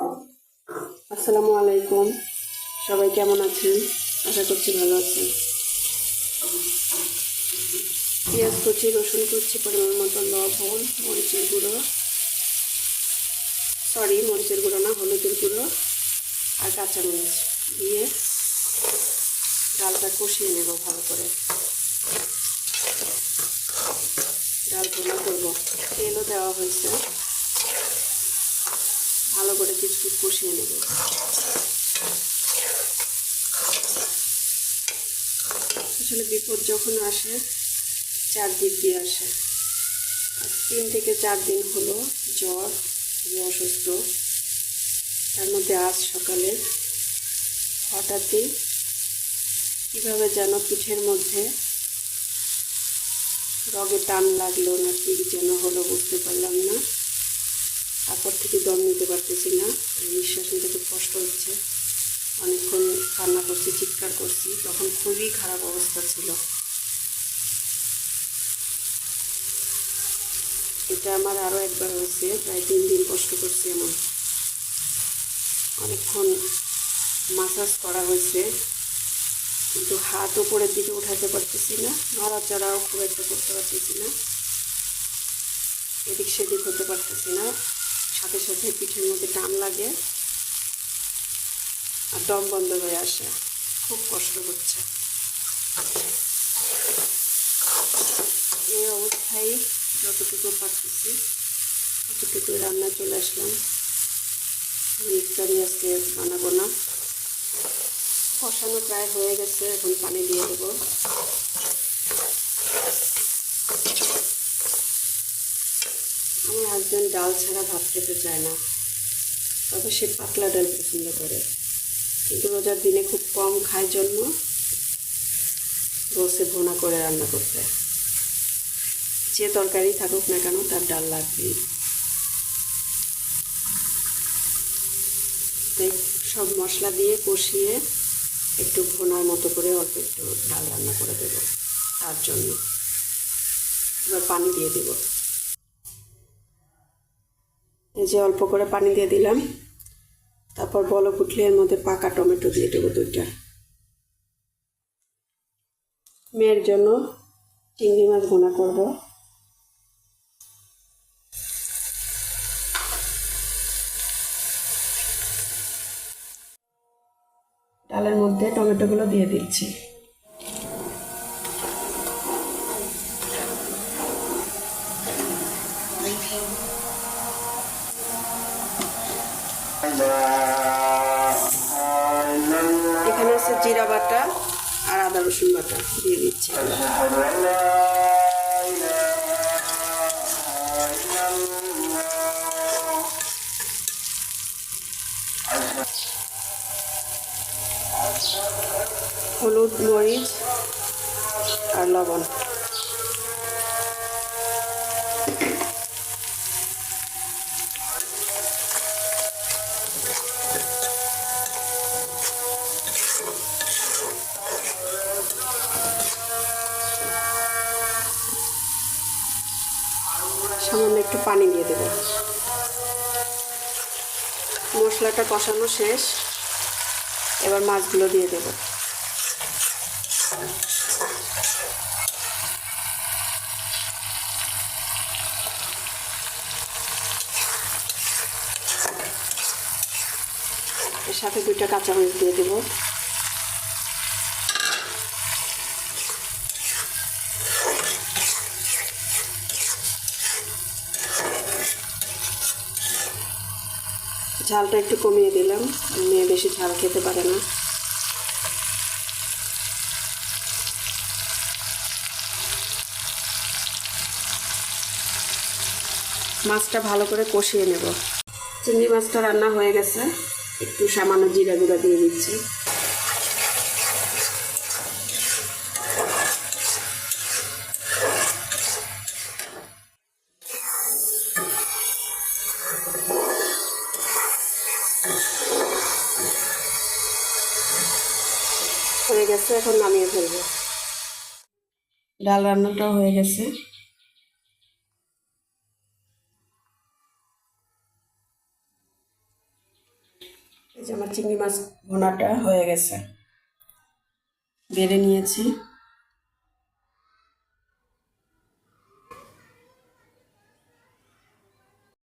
আসসালামু আলাইকুম। সবাই কেমন আছেন? আশা করছি ভালো আছেন। পেঁয়াজ কুচি, রসুন কুচি, পরিমাণ মতো লবণ, মরিচের গুঁড়ো। সরি মরিচের গুঁড়ো না, হলুদের গুঁড়ো আর কাঁচামরিচ দিয়ে ডালটা কষিয়ে নেব ভালো করে। ডাল ভুনা করব তেলও দেওয়া হয়েছে। ভালো করে কিছুক্ষণ কষিয়ে নেব। আসলে বিপদ যখন আসে, চার দিক দিয়ে আসে। তিন থেকে চার দিন হলো জ্বর, খুবই অসুস্থ। তার মধ্যে আজ সকালে হঠাৎই কীভাবে যেন পিঠের মধ্যে রগে টান লাগল না কি যেন হলো বুঝতে পারলাম না। তারপর থেকে দম নিতে পারতেছি না। নিঃশ্বাস নিতে খুব কষ্ট হচ্ছে। অনেকক্ষণ কান্না করছি, চিৎকার করছি। তখন খুবই খারাপ অবস্থা ছিল। এটা আমার আরও একবার হয়েছে। প্রায় তিন দিন কষ্ট করছি এমন। অনেকক্ষণ মাসাজ করা হয়েছে। কিন্তু হাত ওপরের দিকে উঠাতে পারতেছি না। নড়াচড়াও খুব একটা করতে পারতেছি না। এদিক সেদিক হতে পারতেছি না। সাথে সাথে পিঠের মধ্যে টান লাগে আর দম বন্ধ হয়ে আসে। খুব কষ্ট হচ্ছে। এই অবস্থায় যতটুকু পারতেছি ততটুকু রান্না চলে আসলাম। ইফতারি আজকে বানাবো না। কষানো প্রায় হয়ে গেছে, এখন পানি দিয়ে দেবো। আমার হাজব্যান্ড ডাল ছাড়া ভাত খেতে চায় না। তবে সে পাতলা ডাল পছন্দ করে। কিন্তু রোজার দিনে খুব কম খায় জন্য বসে ভোনা করে রান্না করতে। যে তরকারি থাকুক না কেন তার ডাল লাগবেই। তাই সব মশলা দিয়ে কষিয়ে একটু ভোনার মতো করে অল্প একটু ডাল রান্না করে দেব। তার জন্য এবার পানি দিয়ে দেব। এই যে অল্প করে পানি দিয়ে দিলাম। তারপর বলক উঠলে এর মধ্যে পাকা টমেটো দিয়ে দেবো দুইটা। মেয়ের জন্য চিংড়ি মাছ ভোনা করব। ডালের মধ্যে টমেটোগুলো দিয়ে দিচ্ছি। এখানে আছে জিরা বাটা আর আদা রসুন বাটা দিয়ে দিচ্ছি। হলুদ মরিচ আর লবণ সামান্য একটু পানি দিয়ে দেব। মশলাটা কষানো শেষ। এবার মাছগুলো দিয়ে দেব। এর সাথে দুইটা কাঁচামরিচ দিয়ে দেবো। ঝালটা একটু কমিয়ে দিলাম। মেয়ে বেশি ঝাল খেতে পারে না। মাছটা ভালো করে কষিয়ে নেব। চিংড়ি মাছটা রান্না হয়ে গেছে। একটু সামান্য জিরা গুঁড়া দিয়ে দিচ্ছি। হয়ে গেছে, এখন নামিয়ে ফেলব। ডাল রান্নাটাও হয়ে গেছে। এই যে আমার চিংড়ি মাছ ভোনাটা হয়ে গেছে। বেড়ে নিয়েছি।